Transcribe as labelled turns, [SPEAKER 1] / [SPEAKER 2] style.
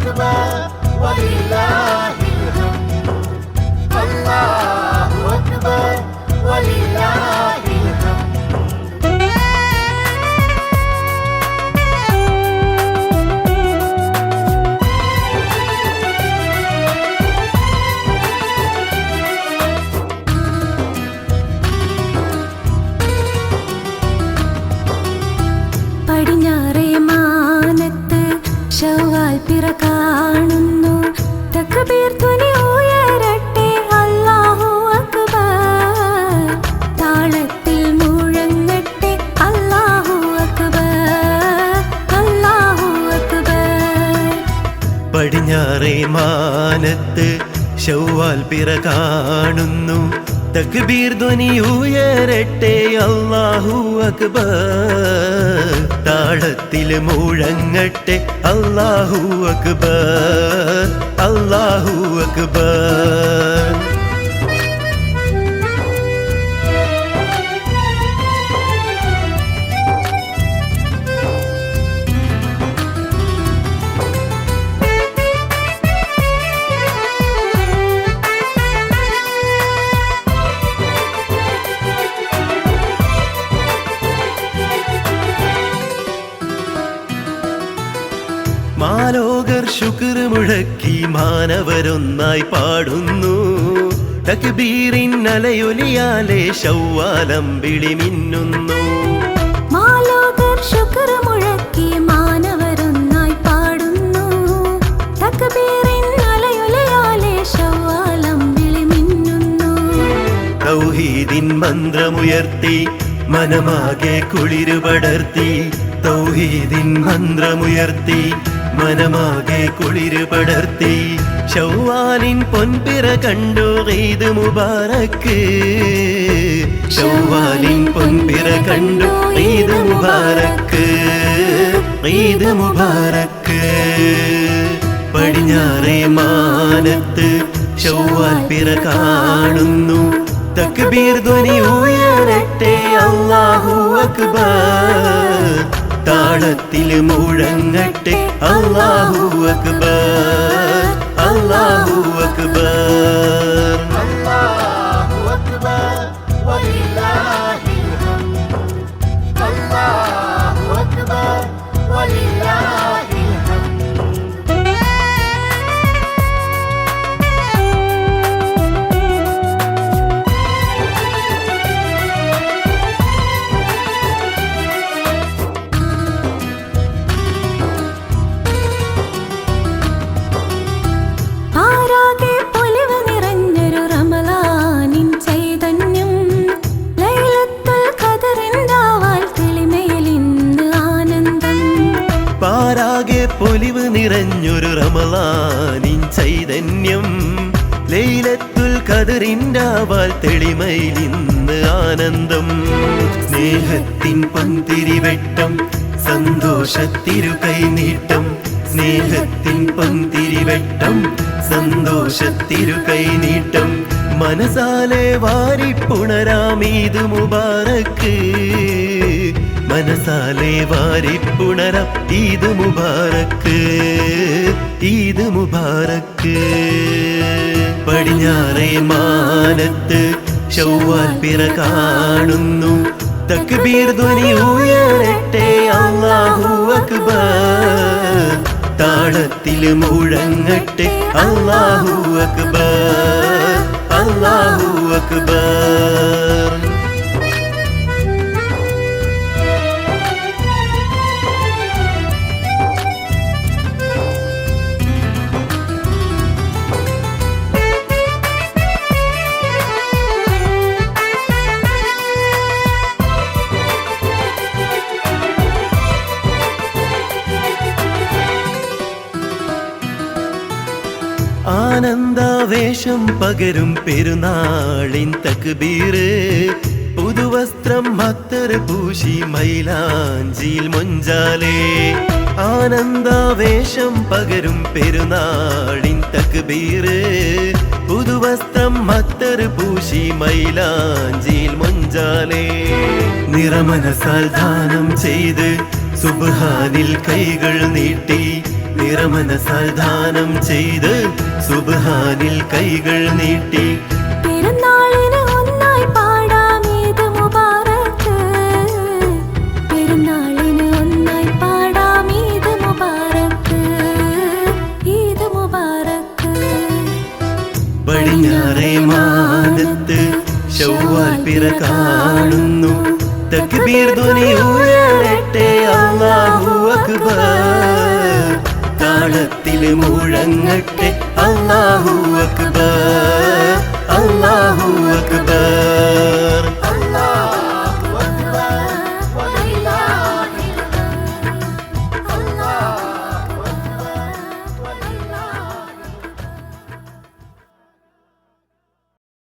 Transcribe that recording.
[SPEAKER 1] akbar wa illa പടിഞ്ഞാറേ മാനത്ത് ശൗവാൽ പിറ കാണുന്നു. തക്ബീർ ധ്വനി ഉയരട്ടെ അള്ളാഹു അക്ബർ. താളത്തിൽ മുഴങ്ങട്ടെ അള്ളാഹു അക്ബർ. അള്ളാഹു അക്ബർ. മാലോകർ ശുക്ർ മുഴക്കി മാനവരൊന്നായി പാടുന്നു. തക്ബീറിൻ അലയൊലിയാലെ ശൗവാലം വിളി മിന്നുന്നു.
[SPEAKER 2] മാലോകർ ശുക്ർ മുഴക്കി മാനവരൊന്നായി പാടുന്നു. തക്ബീറിൻ അലയുലയാലെ ശവ്വാലം വിളിമിന്നുന്നു
[SPEAKER 1] തൗഹീദിൻ മന്ത്രമുയർത്തി മനമാകെ കുളിരു പടർത്തി. തൗഹീദിൻ മന്ത്രമുയർത്തി മനമാകെ കുളിര് പടർത്തി. ഷൗവാലിൻ പൊൻപിറ കണ്ടു ഈദ് മുബാറക്ക്. ഷൗവാലിൻ പൊൻപിറ കണ്ടു ഈദ് മുബാറക്ക്. ഈദ് മുബാറക്ക്. പടിഞ്ഞാറേ മാനത്ത് ഷൗവാൽ പിറ കാണുന്നു. തക്ബീർ ധ്വനി ഉയരട്ടെ അള്ളാഹു അക്ബർ. താളത്തിൽ മുഴങ്ങട്ടെ. അല്ലാഹു അക്ബർ. അല്ലാഹു അക്ബർ.
[SPEAKER 2] അല്ലാഹു
[SPEAKER 1] പാരാകെ പൊലിവ് നിറഞ്ഞൊരു റമലാനിൻ ചൈതന്യം. ലൈലത്തുൽ കതിറിന്റാവാൽ തെളിമയിൽ ഇന്ന് ആനന്ദം. സ്നേഹത്തിൻ പന്തിരിവെട്ടം സന്തോഷത്തിരു കൈനീട്ടം സ്നേഹത്തിൻ പന്തിരിവെട്ടം സന്തോഷത്തിരു കൈനീട്ടം മനസാലെ വാരിപ്പുണരാമീത് മുബാറക്ക്. മനസാലെ വാരിപ്പുണരാം ഈദ് മുബാറക്ക് ഈദ് മുബാറക്ക്. പടിഞ്ഞാറേ മാനത്ത് ചൊവ്വാൽ പിറ കാണുന്നു. തക്ബീർ ധ്വനി ഉയരട്ടെ അല്ലാഹു അക്ബർ. താളത്തിൽ മുഴങ്ങട്ടെ അല്ലാഹു അക്ബർ. അല്ലാഹു അക്ബർ. ആനന്ദാവേശം പകരും പെരുന്നാളിൻ തക്ബീര് പുതുവസ്ത്രം മത്തർ പൂശി മൈലാഞ്ചിയിൽ മൊഞ്ചാലേ. ആനന്ദാവേശം പകരും പെരുന്നാളിൻ തക്ബീര് പുതുവസ്ത്രം മത്തർ പൂശി മൈലാഞ്ചിയിൽ മൊഞ്ചാലേ. നിറമനസാൽ ദാനം ചെയ്ത് സുബ്ഹാനിൽ കൈകൾ നീട്ടി. നിറമനസാൽ ദാനം ചെയ്ത് സുബ്ഹാനിൽ കൈകൾ നീട്ടി. പടിഞ്ഞാറേ മാനത്ത് ശൗവാൽ പിറ കാണുന്നു. തക്ബീർ ധ്വനി ഉയരട്ടെ അല്ലാഹു അക്ബർ. നാദത്തിൽ മുഴങ്ങട്ടെ. അല്ലാഹു അക്ബർ അല്ലാഹു അക്ബർ.